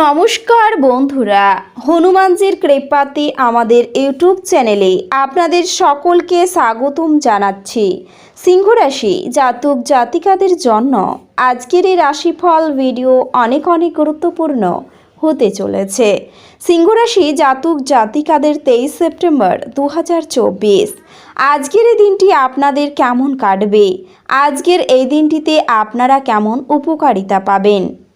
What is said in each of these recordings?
নমস্কার বন্ধুরা, হনুমানজির কৃপাতে আমাদের ইউটিউব চ্যানেলে আপনাদের সকলকে স্বাগতম জানাচ্ছি। সিংহরাশি জাতক জাতিকাদের জন্য আজকের এই রাশিফল ভিডিও অনেক অনেক গুরুত্বপূর্ণ হতে চলেছে। সিংহরাশি জাতক জাতিকাদের তেইশ সেপ্টেম্বর দু হাজার চব্বিশ। আজকের এই দিনটি আপনাদের কেমন কাটবে? আজকের এই দিনটিতে আপনারা কেমন উপকারিতা পাবেন?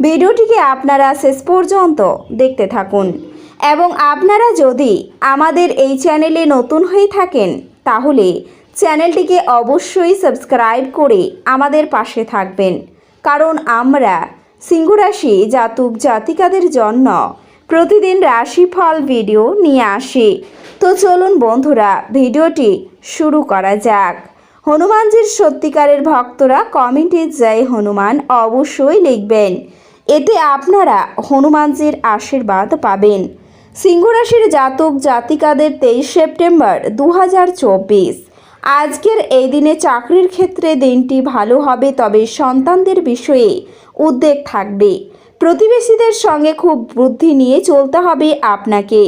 ভিডিওটিকে আপনারা শেষ পর্যন্ত দেখতে থাকুন। এবং আপনারা যদি আমাদের এই চ্যানেলে নতুন হয়ে থাকেন, তাহলে চ্যানেলটিকে অবশ্যই সাবস্ক্রাইব করে আমাদের পাশে থাকবেন। কারণ আমরা সিংহরাশি জাতক জাতিকাদের জন্য প্রতিদিন রাশিফল ভিডিও নিয়ে আসি। তো চলুন বন্ধুরা, ভিডিওটি শুরু করা যাক। হনুমানজির সত্যিকারের ভক্তরা কমেন্টে জয় হনুমান অবশ্যই লিখবেন। এতে আপনারা হনুমানজির আশীর্বাদ পাবেন। সিংহরাশির জাতক জাতিকাদের তেইশ সেপ্টেম্বর দু হাজার চব্বিশ। আজকের এই দিনে চাকরির ক্ষেত্রে দিনটি ভালো হবে, তবে সন্তানদের বিষয়ে উদ্বেগ থাকবে। প্রতিবেশীদের সঙ্গে খুব বুদ্ধি নিয়ে চলতে হবে আপনাকে।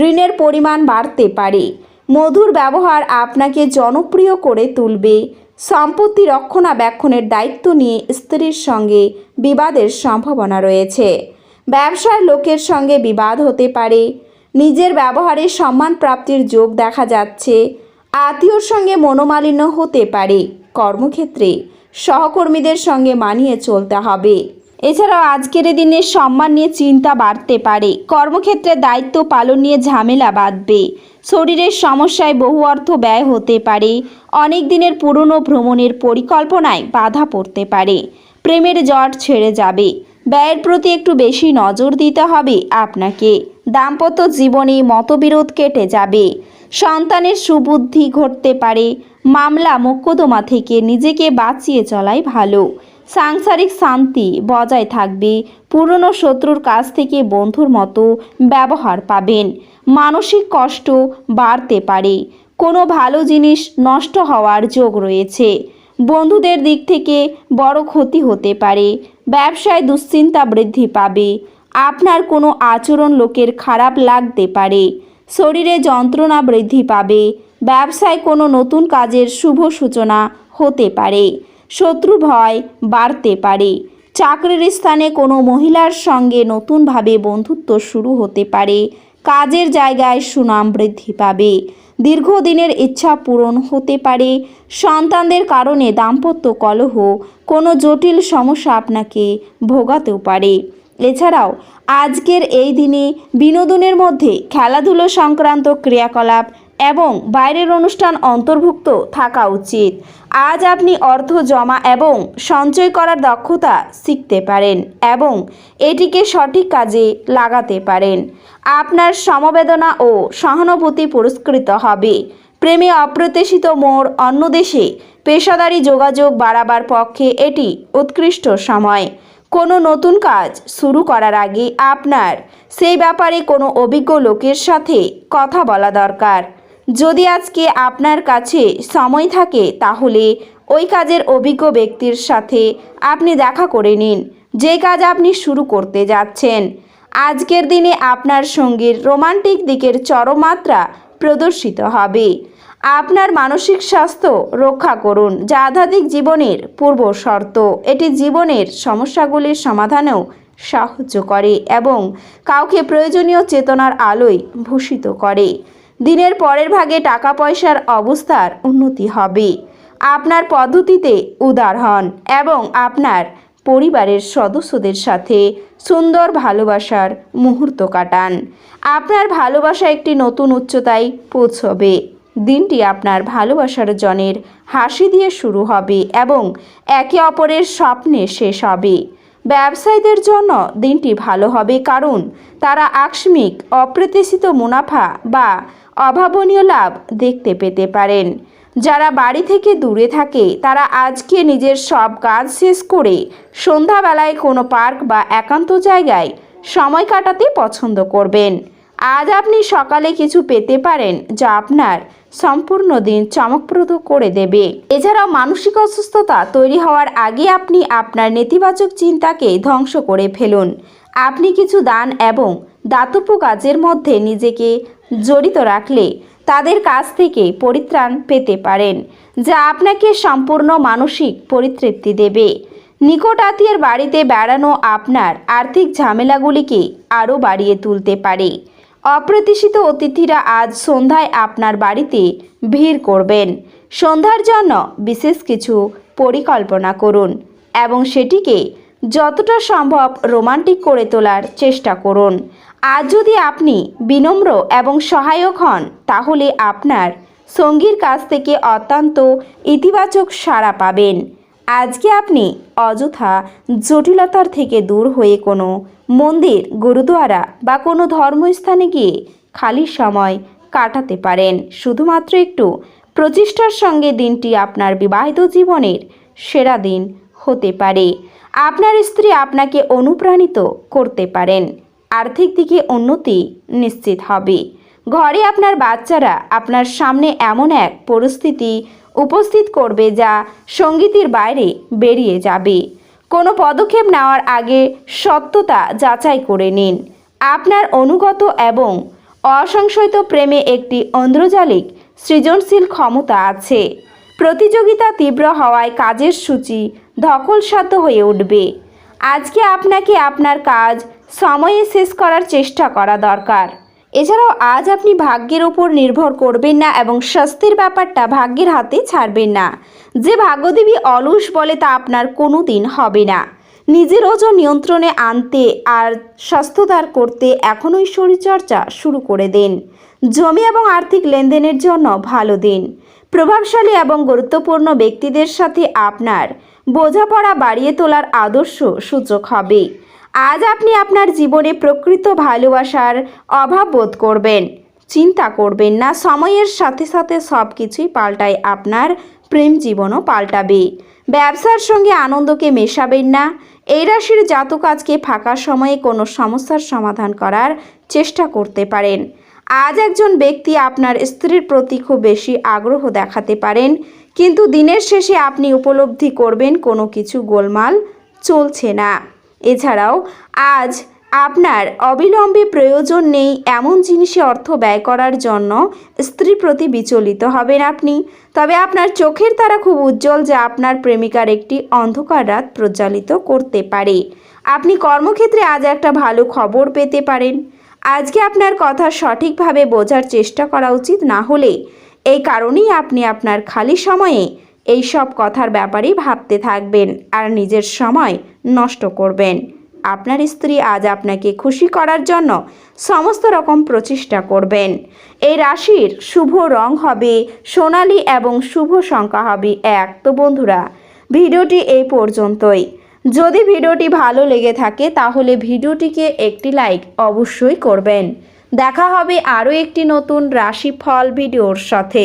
ঋণের পরিমাণ বাড়তে পারে। মধুর ব্যবহার আপনাকে জনপ্রিয় করে তুলবে। সম্পত্তি রক্ষণাবেক্ষণের দায়িত্ব নিয়ে স্ত্রীর সঙ্গে বিবাদের সম্ভাবনা রয়েছে। ব্যবসার লোকের সঙ্গে বিবাদ হতে পারে। নিজের ব্যবহারে সম্মান প্রাপ্তির যোগ দেখা যাচ্ছে। আত্মীয়র সঙ্গে মনোমালিন্য হতে পারে। কর্মক্ষেত্রে সহকর্মীদের সঙ্গে মানিয়ে চলতে হবে। এছাড়াও আজকের দিনে সম্মান নিয়ে চিন্তা বাড়তে পারে। কর্মক্ষেত্রে দায়িত্ব পালন নিয়ে ঝামেলা বাঁধবে। শরীরের সমস্যায় বহু অর্থ ব্যয় হতে পারে। অনেক দিনের পুরনো ভ্রমণের পরিকল্পনায় বাধা পড়তে পারে। প্রেমের জট ছেড়ে যাবে। ব্যয়ের প্রতি একটু বেশি নজর দিতে হবে আপনাকে। দাম্পত্য জীবনে মতবিরোধ কেটে যাবে। সন্তানের সুবুদ্ধি ঘটতে পারে। মামলা মোকদ্দমা থেকে নিজেকে বাঁচিয়ে চলাই ভালো। সাংসারিক শান্তি বজায় থাকবে। পুরনো শত্রুর কাছ থেকে বন্ধুর মতো ব্যবহার পাবেন। মানসিক কষ্ট বাড়তে পারে। কোনো ভালো জিনিস নষ্ট হওয়ার যোগ রয়েছে। বন্ধুদের দিক থেকে বড় ক্ষতি হতে পারে। ব্যবসায় দুশ্চিন্তা বৃদ্ধি পাবে। আপনার কোনো আচরণ লোকের খারাপ লাগতে পারে। শরীরে যন্ত্রণা বৃদ্ধি পাবে। ব্যবসায় কোনো নতুন কাজের শুভ সূচনা হতে পারে। শত্রু ভয় বাড়তে পারে। চাকরির স্থানে কোনো মহিলার সঙ্গে নতুনভাবে বন্ধুত্ব শুরু হতে পারে। কাজের জায়গায় সুনাম বৃদ্ধি পাবে। দীর্ঘদিনের ইচ্ছা পূরণ হতে পারে। সন্তানদের কারণে দাম্পত্য কলহ, কোনো জটিল সমস্যা আপনাকে ভোগাতেও পারে। এছাড়াও, আজকের এই দিনে বিনোদনের মধ্যে খেলাধুলো সংক্রান্ত ক্রিয়াকলাপ এবং বাইরের অনুষ্ঠান অন্তর্ভুক্ত থাকা উচিত। আজ আপনি অর্থ জমা এবং সঞ্চয় করার দক্ষতা শিখতে পারেন এবং এটিকে সঠিক কাজে লাগাতে পারেন। আপনার সমবেদনা ও সহানুভূতি পুরস্কৃত হবে। প্রেমে অপ্রত্যাশিত মোড় অন্য দেশে পেশাদারি যোগাযোগ বাড়াবার পক্ষে এটি উৎকৃষ্ট সময়। কোনো নতুন কাজ শুরু করার আগে আপনার সেই ব্যাপারে কোনো অভিজ্ঞ লোকের সাথে কথা বলা দরকার। যদি আজকে আপনার কাছে সময় থাকে, তাহলে ওই কাজের অভিজ্ঞ ব্যক্তির সাথে আপনি দেখা করে নিন। যে কাজ আপনি শুরু করতে যাচ্ছেন। আজকের দিনে আপনার সঙ্গীর রোমান্টিক দিকের চরমাত্রা প্রদর্শিত হবে। আপনার মানসিক স্বাস্থ্য রক্ষা করুন। যা যাধাধিক জীবনের পূর্ব শর্ত। এটি জীবনের সমস্যাগুলির সমাধানেও সাহায্য করে এবং কাউকে প্রয়োজনীয় চেতনার আলোয় ভূষিত করে। দিনের পরের ভাগে টাকা পয়সার অবস্থার উন্নতি হবে। আপনার পদ্ধতিতে উদার হন এবং আপনার পরিবারের সদস্যদের সাথে সুন্দর ভালোবাসার মুহূর্ত কাটান। আপনার ভালোবাসা একটি নতুন উচ্চতায় পৌঁছবে। দিনটি আপনার ভালোবাসার জনের হাসি দিয়ে শুরু হবে এবং একে অপরের স্বপ্নে শেষ হবে। ব্যবসায়ীদের জন্য দিনটি ভালো হবে, কারণ তারা আকস্মিক, অপ্রত্যাশিত মুনাফা বা অভাবনীয় লাভ দেখতে পেতে পারেন। যারা বাড়ি থেকে দূরে থাকে, তারা আজকে নিজের সব কাজ শেষ করে সন্ধ্যাবেলায় কোনো পার্ক বা একান্ত জায়গায় সময় কাটাতে পছন্দ করবেন। আজ আপনি সকালে কিছু পেতে পারেন, যা আপনার সম্পূর্ণ দিন চমকপ্রদ করে দেবে। এছাড়াও মানসিক অসুস্থতা তৈরি হওয়ার আগে আপনি আপনার নেতিবাচক চিন্তাকে ধ্বংস করে ফেলুন। আপনি কিছু দান এবং দাতব্য কাজের মধ্যে নিজেকে জড়িত রাখলে তাদের কাছ থেকে পরিত্রাণ পেতে পারেন, যা আপনাকে সম্পূর্ণ মানসিক পরিতৃপ্তি দেবে। নিকট আত্মীয়ের বাড়িতে বেড়ানো আপনার আর্থিক ঝামেলাগুলিকে আরও বাড়িয়ে তুলতে পারে। অপ্রত্যাশিত অতিথিরা আজ সন্ধ্যায় আপনার বাড়িতে ভিড় করবেন। সন্ধ্যার জন্য বিশেষ কিছু পরিকল্পনা করুন এবং সেটিকে যতটা সম্ভব রোমান্টিক করে তোলার চেষ্টা করুন। আজ যদি আপনি বিনম্র এবং সহায়ক হন, তাহলে আপনার সঙ্গীর কাছ থেকে অত্যন্ত ইতিবাচক সাড়া পাবেন। আজকে আপনি অযথা জটিলতার থেকে দূর হয়ে কোনো মন্দির গুরুদ্বারা বা কোনো ধর্মস্থানে গিয়ে খালি সময় কাটাতে পারেন। শুধুমাত্র একটু প্রচেষ্টার সঙ্গে দিনটি আপনার বিবাহিত জীবনের সেরা দিন হতে পারে। আপনার স্ত্রী আপনাকে অনুপ্রাণিত করতে পারেন। আর্থিক দিকে উন্নতি নিশ্চিত হবে। ঘরে আপনার বাচ্চারা আপনার সামনে এমন এক পরিস্থিতি উপস্থিত করবে যা সঙ্গীতের বাইরে বেরিয়ে যাবে। কোনো পদক্ষেপ নেওয়ার আগে সত্যতা যাচাই করে নিন। আপনার অনুগত এবং অসংশয়িত প্রেমে একটি অন্ধ্রজালিক সৃজনশীল ক্ষমতা আছে। প্রতিযোগিতা তীব্র হওয়ায় কাজের সূচি ধকলসাধ্য হয়ে উঠবে। আজকে আপনাকে আপনার কাজ সময়ে শেষ করার চেষ্টা করা দরকার। এছাড়াও আজ আপনি ভাগ্যের ওপর নির্ভর করবেন না এবং স্বাস্থ্যের ব্যাপারটা ভাগ্যের হাতে ছাড়বেন না। যে ভাগ্যদেবী অলস বলে তা আপনার কোনো দিন হবে না। নিজের ওজন নিয়ন্ত্রণে আনতে আর স্বাস্থ্যদার করতে এখনই শরীরচর্চা শুরু করে দিন। জমি এবং আর্থিক লেনদেনের জন্য ভালো দিন। প্রভাবশালী এবং গুরুত্বপূর্ণ ব্যক্তিদের সাথে আপনার বোঝাপড়া বাড়িয়ে তোলার আদর্শ সূচক হবে। আজ আপনি আপনার জীবনে প্রকৃত ভালোবাসার অভাব বোধ করবেন, চিন্তা করবেন না, সময়ের সাথে সাথে সব কিছুই পাল্টায় আপনার প্রেম জীবনও পাল্টাবে। ব্যবসার সঙ্গে আনন্দকে মেশাবেন না, এই রাশির জাতক আজকে ফাঁকা সময়ে কোনো সমস্যার সমাধান করার চেষ্টা করতে পারেন। আজ একজন ব্যক্তি আপনার স্ত্রীর প্রতি খুব বেশি আগ্রহ দেখাতে পারেন, কিন্তু দিনের শেষে আপনি উপলব্ধি করবেন কোনো কিছু গোলমাল চলছে না। এছাড়াও, আজ আপনার অবিলম্বে প্রয়োজন নেই এমন জিনিসে অর্থ ব্যয় করার জন্য স্ত্রীর প্রতি বিচলিত হবেন আপনি। তবে আপনার চোখের তারা খুব উজ্জ্বল যা আপনার প্রেমিকার একটি অন্ধকার রাত প্রজ্বালিত করতে পারে। আপনি কর্মক্ষেত্রে আজ একটা ভালো খবর পেতে পারেন। আজকে আপনার কথা সঠিকভাবে বোঝার চেষ্টা করা উচিত না হলে। এই কারণেই আপনি আপনার খালি সময়ে এই সব কথার ব্যাপারেই ভাবতে থাকবেন আর নিজের সময় নষ্ট করবেন। আপনার স্ত্রী আজ আপনাকে খুশি করার জন্য সমস্ত রকম প্রচেষ্টা করবেন। এই রাশির শুভ রং হবে সোনালি এবং শুভ সংখ্যা হবে এক। তো বন্ধুরা, ভিডিওটি এই পর্যন্তই। যদি ভিডিওটি ভালো লেগে থাকে তাহলে ভিডিওটিকে একটি লাইক অবশ্যই করবেন। দেখা হবে আরও একটি নতুন রাশিফল ভিডিওর সাথে।